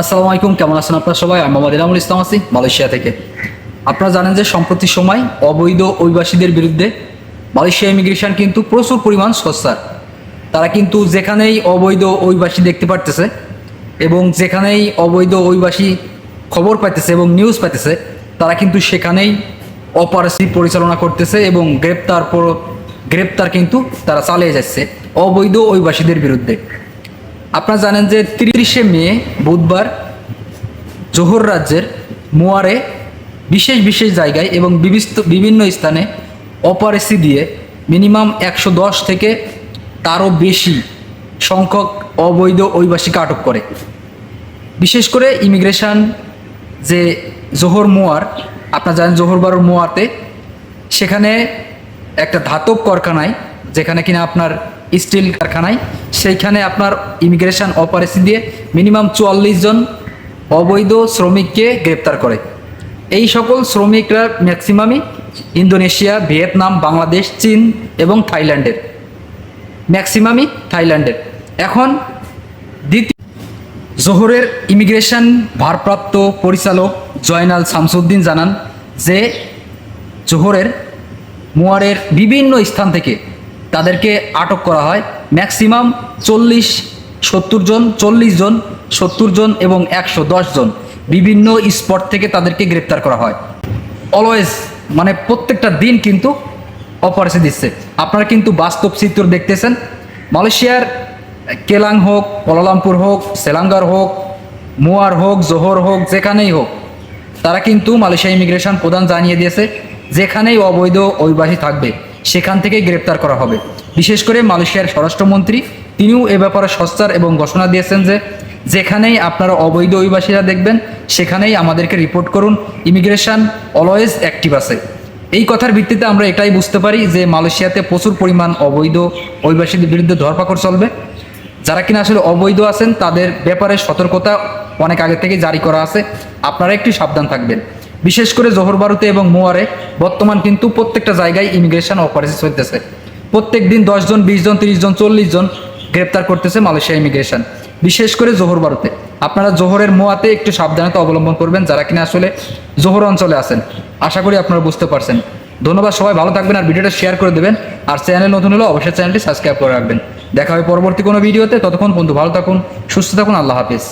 আসসালামু আলাইকুম, কেমন আছেন আপনারা সবাই? আমি মোহাম্মদ ইনামুল ইসলাম আছি মালয়েশিয়া থেকে। আপনারা জানেন যে সম্প্রতি সময় অবৈধ অভিবাসীদের বিরুদ্ধে মালয়েশিয়া ইমিগ্রেশন কিন্তু প্রচুর পরিমাণ সস্তার। তারা কিন্তু যেখানেই অবৈধ অভিবাসী দেখতে পারতেছে এবং যেখানেই অবৈধ অভিবাসী খবর পাইতেছে এবং নিউজ পাইতেছে, তারা কিন্তু সেখানেই অপারেশন পরিচালনা করতেছে এবং গ্রেপ্তার গ্রেপ্তার কিন্তু তারা চালিয়ে যাচ্ছে অবৈধ অভিবাসীদের বিরুদ্ধে। আপনারা জানেন যে তিরিশে মে, বুধবার জোহর রাজ্যের মোয়ারে বিশেষ বিশেষ জায়গায় এবং বিভিন্ন স্থানে অপারেসি দিয়ে মিনিমাম একশো দশ থেকে তারও বেশি সংখ্যক অবৈধ অভিবাসীকে আটক করে। বিশেষ করে ইমিগ্রেশন যে জোহর মোয়ার, আপনারা জানেন জোহর বারোর মোয়াতে সেখানে একটা ধাতব কারখানায় যেখানে কিনা আপনার স্টিল কারখানায়। সেইখানে আপনার ইমিগ্রেশন অপারেশন দিয়ে মিনিমাম চুয়াল্লিশ জন অবৈধ শ্রমিককে গ্রেপ্তার করে। এই সকল শ্রমিকরা ম্যাক্সিমামই ইন্দোনেশিয়া, ভিয়েতনাম, বাংলাদেশ, চীন এবং থাইল্যান্ডের। ম্যাক্সিমামই থাইল্যান্ডের। এখন দ্বিতীয় জোহরের ইমিগ্রেশন ভারপ্রাপ্ত পরিচালক জয়নাল শামসুদ্দিন জানান যে, জোহরের মোয়ারের বিভিন্ন স্থান থেকে তাদেরকে আটক করা হয়। ম্যাক্সিমাম চল্লিশ, সত্তর জন, চল্লিশ জন, সত্তর জন এবং একশো দশ জন বিভিন্ন স্পট থেকে তাদেরকে গ্রেপ্তার করা হয়। অলওয়েজ মানে প্রত্যেকটা দিন কিন্তু অপারেশন দিচ্ছে। আপনারা কিন্তু বাস্তব চিত্র দেখতেছেন। মালয়েশিয়ার কেলাং হোক কোলালামপুর হোক, সেলাঙ্গার হোক, মোয়ার হোক, জোহর হোক, যেখানেই হোক, তারা কিন্তু মালয়েশিয়া ইমিগ্রেশন প্রধান জানিয়ে দিয়েছে, যেখানেই অবৈধ অভিবাসী থাকবে। সেখান থেকেই গ্রেপ্তার করা হবে। বিশেষ করে মালয়েশিয়ার স্বরাষ্ট্রমন্ত্রী, তিনিও এ ব্যাপারে সস্তার এবং ঘোষণা দিয়েছেন যে, যেখানেই আপনারা অবৈধ অভিবাসীরা দেখবেন, সেখানেই আমাদেরকে রিপোর্ট করুন। ইমিগ্রেশন অলওয়েজ অ্যাক্টিভ আছে। এই কথার ভিত্তিতে আমরা এটাই বুঝতে পারি যে, মালয়েশিয়াতে প্রচুর পরিমাণ অবৈধ অভিবাসীদের বিরুদ্ধে ধরপাকড় চলবে। যারা কিনা আসলে অবৈধ আছেন, তাদের ব্যাপারে সতর্কতা অনেক আগে থেকে জারি করা আছে। আপনারা একটু সাবধান থাকবেন। বিশেষ করে জোহর বারুতে এবং মোয়ারে, বর্তমান কিন্তু প্রত্যেকটা জায়গায় ইমিগ্রেশন অপারেশন চলতেছে। প্রত্যেক দিন দশ জন, বিশ জন, তিরিশ জন, চল্লিশ জন গ্রেপ্তার করতেছে মালয়েশিয়া ইমিগ্রেশন, বিশেষ করে জোহর বারুতে। আপনারা জোহরের মোয়াতে একটু সাবধানতা অবলম্বন করবেন যারা কিনা আসলে জোহর অঞ্চলে আছেন। আশা করি আপনারা বুঝতে পারছেন। ধন্যবাদ সবাই, ভালো থাকবেন আর ভিডিওটা শেয়ার করে দেবেন। আর চ্যানেল নতুন হলে অবশ্যই চ্যানেলটি সাবস্ক্রাইব করে রাখবেন। দেখা হবে পরবর্তী কোনো ভিডিওতে, ততক্ষণ বন্ধু ভালো থাকুন, সুস্থ থাকুন, আল্লাহ হাফিজ।